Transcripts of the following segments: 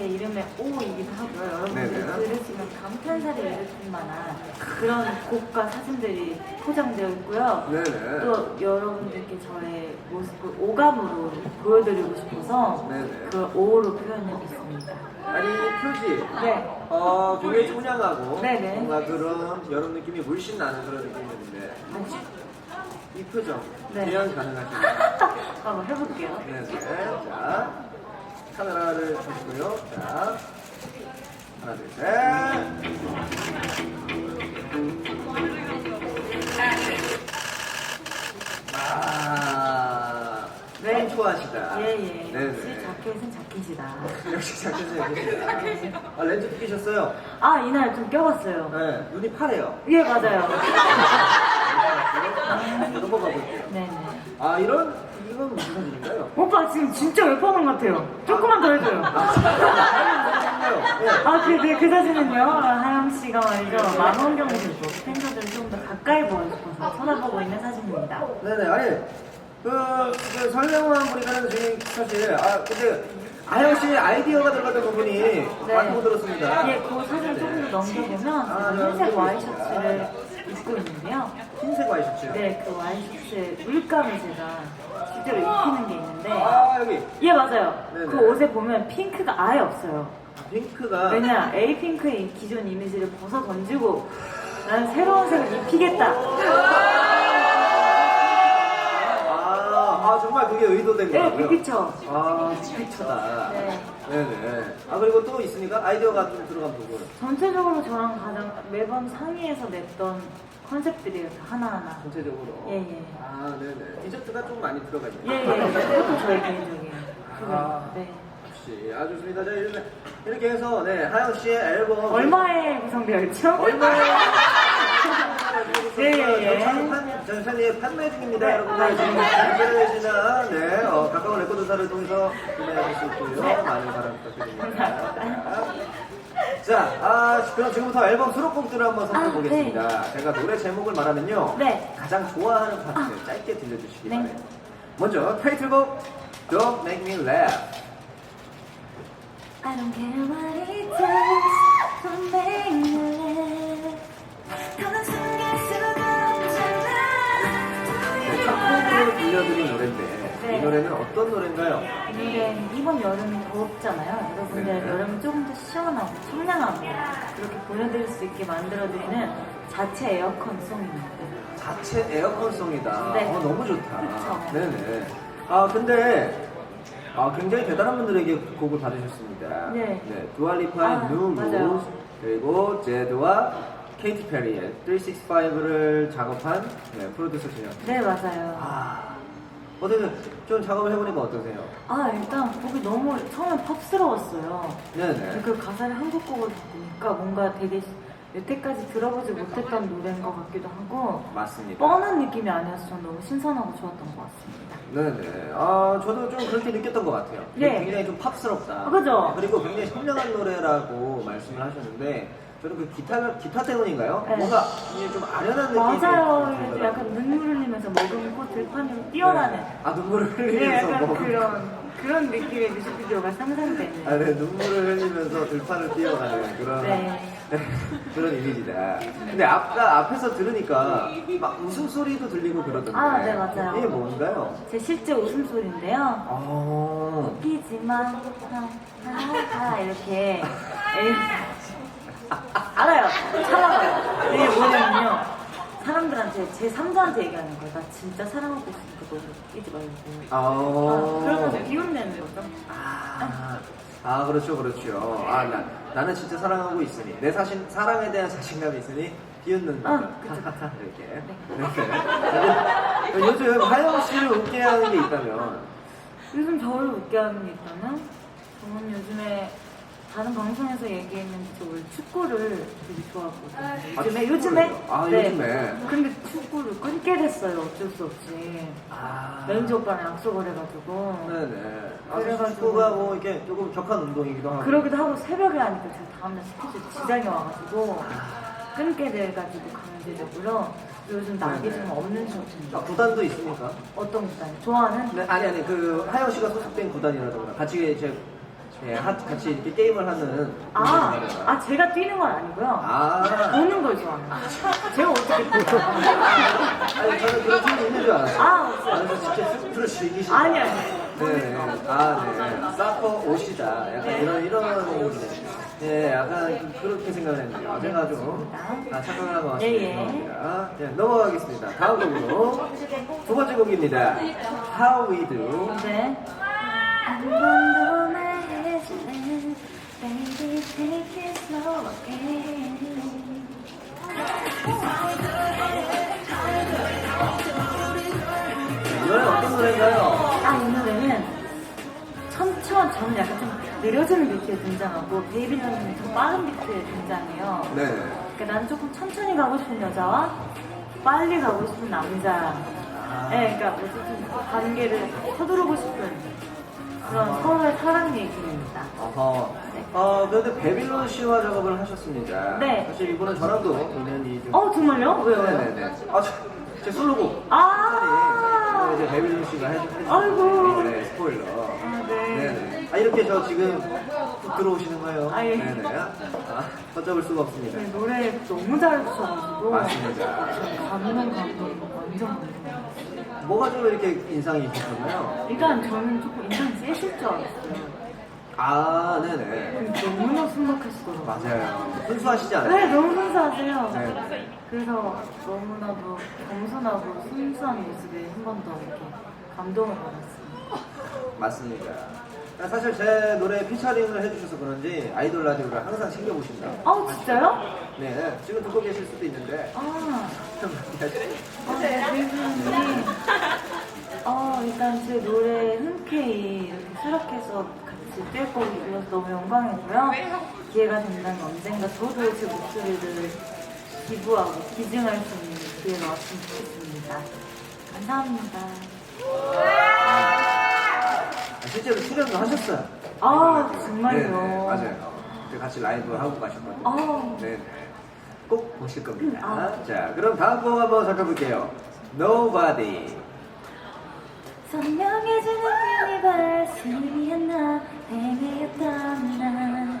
제 이름의 O이기도 하고요. 여러분들 네네. 들으시면 감탄사를 일으킬 만한 그런 곡과 사진들이 포장되어 있고요. 네네. 또 여러분들께 저의 모습을 오감으로 보여드리고 싶어서 네네. 그 O로 표현해봤습니다. 아니 표지 네. 어 굉장히 청량하고 네네. 뭔가 그런 여름 느낌이 물씬 나는 그런 느낌인데 혹시 이 표정 네. 재현 가능하신가요? 한번 해볼게요. 네네 자 카메라를 보시고요 자 하나 둘 셋 아 네. 좋아하시다 예 예. 네네 역시 자켓은 자켓이다. 역시 자켓은 아 렌즈 끼셨어요? 아 이날 좀 껴봤어요. 네 눈이 파래요 예 맞아요. 넘어가 볼게요 네네. 아 이런 이건 무슨 사진인가요? 오빠 지금 진짜 웹퍼먼 같아요. 조금만 더 해줘요. 네. 아, 그, 네, 그 사진은요, 하영 씨가 말이죠, 망원경을 들고 팬분들을 좀 더 가까이 보고 싶어서 쳐다보고 있는 사진입니다. 네네 아니 그, 그 설명만 보니까는 지금 사실 아 근데 아영 씨 아이디어가 들어갔던 부분이 많이 못 들었습니다. 예, 그 사진 조금 더 넘겨보면 아, 네, 흰색. 와이셔츠를 입고 있는데요. 흰색 와이셔츠요. 네, 그 와이셔츠에 물감을 제가 실제로 입히는 게 있는데, 아 여기 예, 맞아요. 네네. 그 옷에 보면 핑크가 아예 없어요. 핑크가 왜냐, 에이핑크의 기존 이미지를 벗어 던지고, 나는 새로운 색을 입히겠다. 아, 아 정말 그게 의도된 네, 거고요. 빅피처. 아 빅피처다. 네. 네네. 아 그리고 또 있습니까? 아이디어가 좀 들어간 부분. 전체적으로 저랑 가장 매번 상의해서 냈던 컨셉들이에요, 다 하나하나. 전체적으로. 예, 예. 아 네네. 디저트가 좀 많이 들어가 있네요. 예, 예. 그것도 저의 개인적인. 아. 그거, 네. 역시 아 좋습니다. 자 이렇게, 이렇게 해서 네 하영 씨의 앨범 얼마에 구성되어 있죠? 얼마에 예, 예, 예. 전산이 판매 중입니다. 네, 여러분들 지금 맞아요. 인터넷이나 네 어, 가까운 레코드사를 통해서 구매하실 수 있고요. 네. 많은 사랑 부탁드립니다. 자, 아 그럼 지금부터 앨범 수록곡들을 한번 살펴 아, 보겠습니다. 제가 노래 제목을 말하면요, 네. 가장 좋아하는 파트 짧게 들려주시기 네. 바랍니다. 먼저 타이틀곡 Don't Make Me Laugh. I don't care what it takes to make me 들려드린 노래인데 네. 이 노래는 어떤 노래인가요? 이 노래는 이번 여름이 더웠잖아요. 여러분들 네. 여름이 조금 더 시원하고 청량하고 그렇게 보내드릴 수 있게 만들어드리는 자체 에어컨 송입니다. 자체 에어컨송이다. 네. 어, 너무 좋다. 그쵸. 네네. 아, 근데, 아, 굉장히 대단한 분들에게 곡을 받으셨습니다. 네. 두알리파의 아, New 맞아요. 그리고 제드와 케이티 페리의 365를 작업한 네, 프로듀서 진영. 네, 맞아요. 아, 어쨌든 좀 작업을 해보니까 어떠세요? 아, 일단 곡이 너무 처음엔 팝스러웠어요. 네네. 그 가사를 한국 곡으로 바꾸니까 뭔가 되게 여태까지 들어보지 못했던 노래인 것 같기도 하고 맞습니다. 뻔한 느낌이 아니어서 전 너무 신선하고 좋았던 것 같습니다. 네네. 아, 저도 좀 그렇게 느꼈던 것 같아요. 네. 굉장히 좀 팝스럽다. 아, 그죠? 그리고 굉장히 선명한 노래라고 말씀을 하셨는데, 저는 그 기타, 기타 때문인가요? 네. 뭔가 좀 아련한 느낌이 맞아요. 들더라고요. 약간 눈물 흘리면서 머금고 들판으로 뛰어나는 네. 아, 눈물을 네, 흘리면서 약간 뭐. 그런 그런 느낌의 뮤직비디오가 상상되는 아, 네, 눈물을 흘리면서 들판을 뛰어가는 그런. 네. 그런 이미지다. 근데 아까 앞에서 들으니까 막 웃음소리도 들리고 그러던데. 아, 네, 맞아요. 이게 뭔가요? 제 실제 웃음소리인데요. 아. 웃기지만 하하하 이렇게 알아요. 살아봐요. 이게 뭐냐면요. 사람들한테 제 3자한테 얘기하는 거예요. 나 진짜 사랑하고 있으니까 너 웃기지 말고. 아. 아, 그러면 기운내는 거죠. 아, 아 그렇죠 그렇죠 아 나, 나는 진짜 사랑하고 있으니 내 사신 사랑에 대한 자신감이 있으니 비웃는 아, 거죠 그쵸, 그쵸. 이렇게 네. 이렇게. 요즘 하영 씨를 웃게 하는 게 있다면 요즘 저를 웃게 하는 게 있다면 저는 요즘에 다른 방송에서 얘기했는데 저 원래 축구를 되게 좋아하거든요. 아, 요즘에 축구를요? 요즘에 아, 네. 요즘에. 근데 축구를 끊게 됐어요. 어쩔 수 없이. 아 매니저 오빠랑 약속을 해가지고 네네 아, 그래가지고- 축구가 뭐 이렇게 조금 격한 운동이기도 하고 그러기도 하고 새벽에 하니까 제가 다음날 스케줄 지장이 와가지고 끊게 돼가지고 강제적으로 요즘 낙이. 좀 없는 상태입니다. 아, 구단도 있습니까? 어떤 구단? 좋아하는? 네, 아니 아니 그 하영 씨가 소속된 구단이라던가 같이 이제 예, 하- 같이 이렇게 게임을 하는 아. 아 제가 뛰는 건 아니고요. 아. 보는 걸 좋아해요. 제가 어떻게? 아니 저는 그런 팀이 있는 줄 알았어요. 아, 없어요. 그래서 진짜 스포츠를 즐기시다. 아니, 아니. 네, 아, 네. 사커 옷이다. 약간 네. 이런 이런 네, 약간 그렇게 생각을 했는데요. 제가 좀 아, 착각을 한것 같습니다. 예, 예. 죄송합니다. 네, 넘어가겠습니다. 다음 곡으로 두 번째 곡입니다. How We Do. 네. 한 번도 말해줄래 Baby take it slow again 이 노래 어떤 노래인가요? 아, 이 노래는 천천, 저는 약간 좀 느려지는 비트에 등장하고 베이비는 좀 빠른 비트에 등장해요. 네. 그러니까 나는 조금 천천히 가고 싶은 여자와 빨리 가고 싶은 남자. 아. 네, 그러니까 어쨌든 그 관계를 서두르고 싶은 그런 아. 서로의 사랑 얘기입니다. 어허. 네. 어, 그런데 베빌론 씨와 작업을 하셨습니다. 네. 사실 이분은 저랑도 인연이 좀. 어, 정말요? 왜요? 왜요? 네네네. 아, 저, 제 솔로곡. 아. 네, 이제 베빌론 씨가 해주, 해주, 아이고. 네, 스포일러. 아, 네. 네네. 아, 이렇게 저 지금 툭 들어오시는 거예요? 아, 예. 네네. 아, 걷잡을 수가 없습니다. 네, 노래 너무 잘해주셔가지고 맞습니다. 감동 감동 완전 감동. 뭐가 좀 이렇게 인상이 깊었나요? 일단 저는 조금 인상 세실 줄 알았어요. 아, 네네. 너무나 순박하시더라고요. 맞아요. 순수하시지 않아요? 네, 너무 순수하세요. 네. 그래서 너무나도 겸손하고 순수한 모습에 한 번 더 이렇게 감동을 받았어요. 맞습니다. 사실 제 노래 피처링을 해주셔서 그런지 아이돌 라디오를 항상 챙겨보신다. 아우, 진짜요? 네, 지금 듣고 계실 수도 있는데. 아, 네, 어, 일단 제 노래 흔쾌히 이렇게 수락해서 같이 뛸 곡이 되어서 너무 영광이고요. 기회가 된다면 언젠가 저도 제 목소리를 기부하고 기증할 수 있는 기회가 왔으면 좋겠습니다. 감사합니다. 아, 실제로 출연도 하셨어요. 아, 정말요? 네, 맞아요. 그때 같이 라이브 하고 가셨거든요. 아. 네. 꼭 보실 겁니다. 아. 자, 그럼 다음 곡 한번 살펴볼게요. Nobody. 선명해지는 유니버스 위한 나 헤매였던 나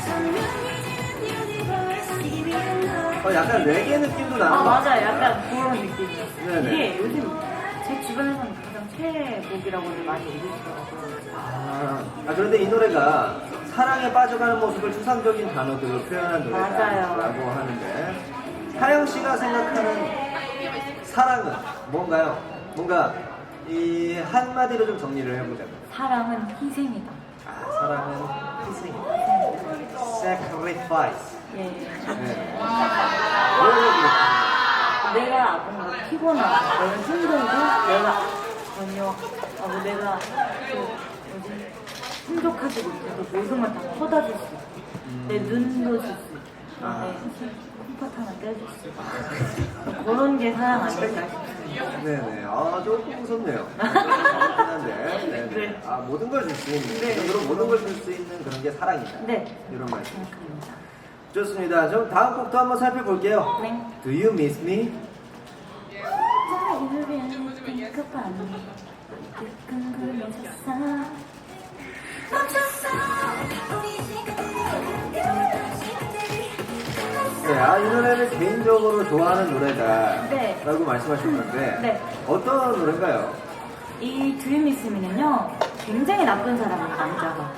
선명해지는 유니버스 어, 약간 레게 느낌도 나는 아 것 맞아요 같아요. 약간 그런 느낌이었어요 네네. 이게 요즘 제 주변에서는 가장 최애곡이라고 많이 얘기해주더라고요 아, 아, 그런데 이 노래가 사랑에 빠져가는 모습을 추상적인 단어들로 표현한 노래다라고 맞아요. 하는데 하영 씨가 생각하는 사랑은 뭔가요? 뭔가 이 한마디로 좀 정리를 해보자면 사랑은 희생이다 아, 사랑은 희생, sacrifice. 예. 네. 내가 뭔가 피곤하고 내가 힘들고 내가 전혀 아, 뭐 내가 그 뭐지 풍족하지 못해도 모든 걸 다 퍼다줄 수 있고 내 눈도 줄 수 있고 아. 내 콩팥 하나 떼줄 수 있고 그런 게 사랑 아닐까 싶습니다 네네. 아, 조금 무섭네요. 한데. 네네. 네. 아, 모든 걸 줄 수 있는. 네. 그런 모든 걸 줄 수 있는 그런 게 사랑이다. 네 이런 말씀. 생각합니다 좋습니다. 그럼 다음 곡도 한번 살펴볼게요. 네 Do you miss me? 자유를 핑크밤 끈끈 네, 아, 이 노래를 개인적으로 좋아하는 노래다. 네. 라고 말씀하셨는데. 네. 어떤 노래인가요? 이 드림이스미는요 굉장히 나쁜 사람이에요 남자가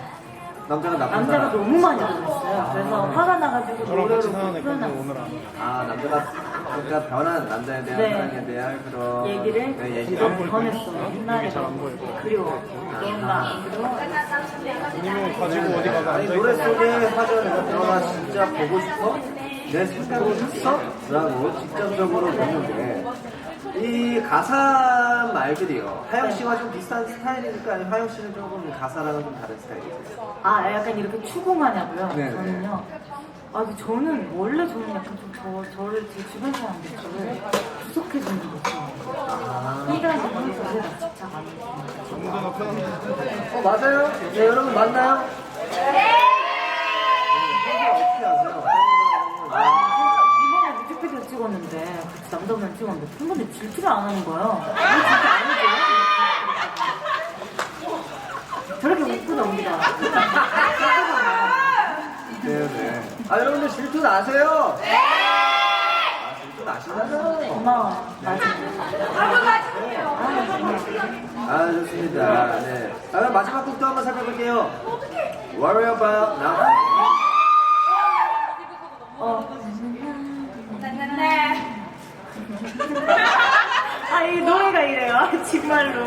남자가 나쁜 남자가 사람. 너무 많이 들었어요 그래서 화가 나가지고 저랑 노래로 사는 오늘 안 아, 남자가, 그러니까 변한 남자에 대한 네. 사랑에 대한 그런. 얘기를 네, 얘기를. 전했어요 옛날에. 그리워 그리워 님은 가지고 어디 가서 아니, 노래. 속에 화전에서 너가 진짜 보고 싶어? 내 생각을 했어? 라고 직접적으로 묻는데 이 가사 말들이요 하영 씨와 좀 비슷한 스타일이니까 하영 씨는 조금 가사랑은 좀 다른 스타일이세요? 아 약간 이렇게 추궁하냐고요 네네. 저는요 아 근데 저는 원래 저는 약간 좀 저, 저를 제 주변 사람들 저를 구속해 주는 거 좋아해요 아, 이가 저를 저를 집착 안 해요 정도는 편한데. 어 맞아요? 네 여러분 맞나요? 네. 아세요? 이번에 뮤직비디오 찍었는데 같이 남자분이랑 찍었는데 팬분들 질투를 안 하는 거예요. 왜 질투 안 해줘요? 저렇게 웃고 넘기다. 질투 나세요? 네! 아, 질투 나시나요? 고마워. 맞아. 아, 정말. 아, 좋습니다. 네. 자, 그럼 마지막 곡도 한번 살펴볼게요. Worry About Now. 어. 아, 이 노래가 이래요. 정말로.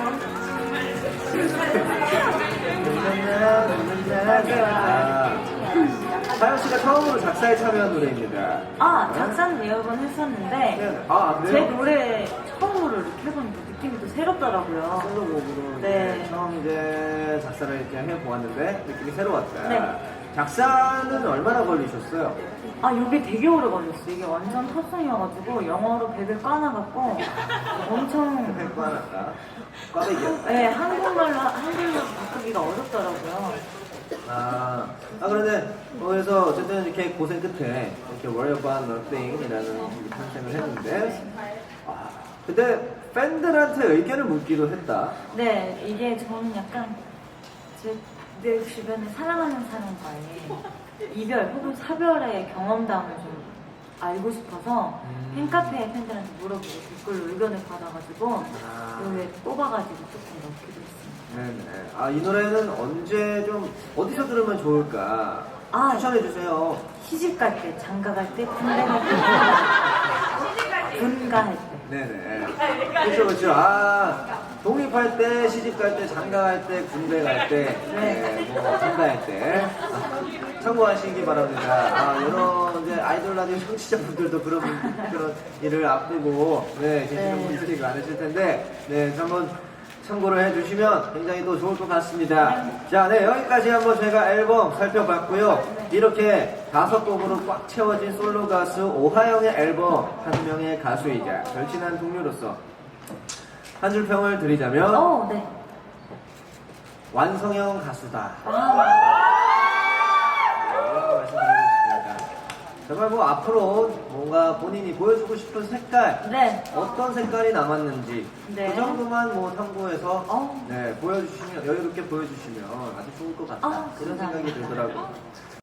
사영 씨가 처음으로 작사에 참여한 노래입니다. 아, 작사는 여러 번 했었는데, 네. 아, 제 그래요? 노래 처음으로 이렇게 해보니까 느낌이 또 새롭더라고요. 솔로곡으로 네. 처음 이제 작사를 이렇게 해보았는데 느낌이 새로웠다. 네. 작사는 얼마나 걸리셨어요? 아, 이게 되게 오래 걸렸어. 이게 완전 탑송이어가지고, 영어로 100을 까놔갖고, 엄청, 하나가 꽈배기요. 네, 한국말로, 한글로 바꾸기가 어렵더라고요. 아, 아 그런데 어, 그래서 어쨌든 이렇게 고생 끝에 이렇게 Worry About Nothing이라는 탄생을 했는데 아, 근데 팬들한테 의견을 묻기도 했다. 네, 이게 저는 약간 제, 내 주변에 사랑하는 사람과의 이별 혹은 사별의 경험담을 좀 알고 싶어서 음. 팬카페 팬들한테 물어보고 댓글로 의견을 받아가지고 아. 그 뽑아가지고 조금 넣기도 했습니다. 네네. 아, 이 노래는 언제 좀 어디서 들으면 좋을까? 아. 추천해 주세요. 시집 갈 때, 장가 갈 때, 군대 갈 때, 분가할 때. 네네. 그렇죠, 그렇죠. 아, 독립할 때, 시집 갈 때, 장가 갈 때, 군대 갈 때, 네, 뭐, 장가 할 때. 아, 참고하시기 바랍니다. 아, 이런 이제 아이돌 라디오 청취자분들도 그런, 분- 그런 일을 앞두고, 네, 계시는 네. 분들이 많으실 텐데, 네, 한번 참고를 해주시면 굉장히 또 좋을 것 같습니다. 자, 네, 여기까지 한번 제가 앨범 살펴봤고요. 이렇게 다섯 곡으로 꽉 채워진 솔로 가수 오하영의 앨범 한 명의 가수이자 절친한 동료로서 한 줄 평을 드리자면 어, 네. 완성형 가수다. 아, 이렇게 말씀드리고 싶습니다. 정말 뭐 앞으로 뭔가 본인이 보여주고 싶은 색깔 네. 어떤 색깔이 남았는지 네. 그 정도만 뭐 탐구해서 어. 네 보여주시면 여유롭게 보여주시면 아주 좋을 것 같다 아, 그런 감사합니다. 생각이 들더라고요.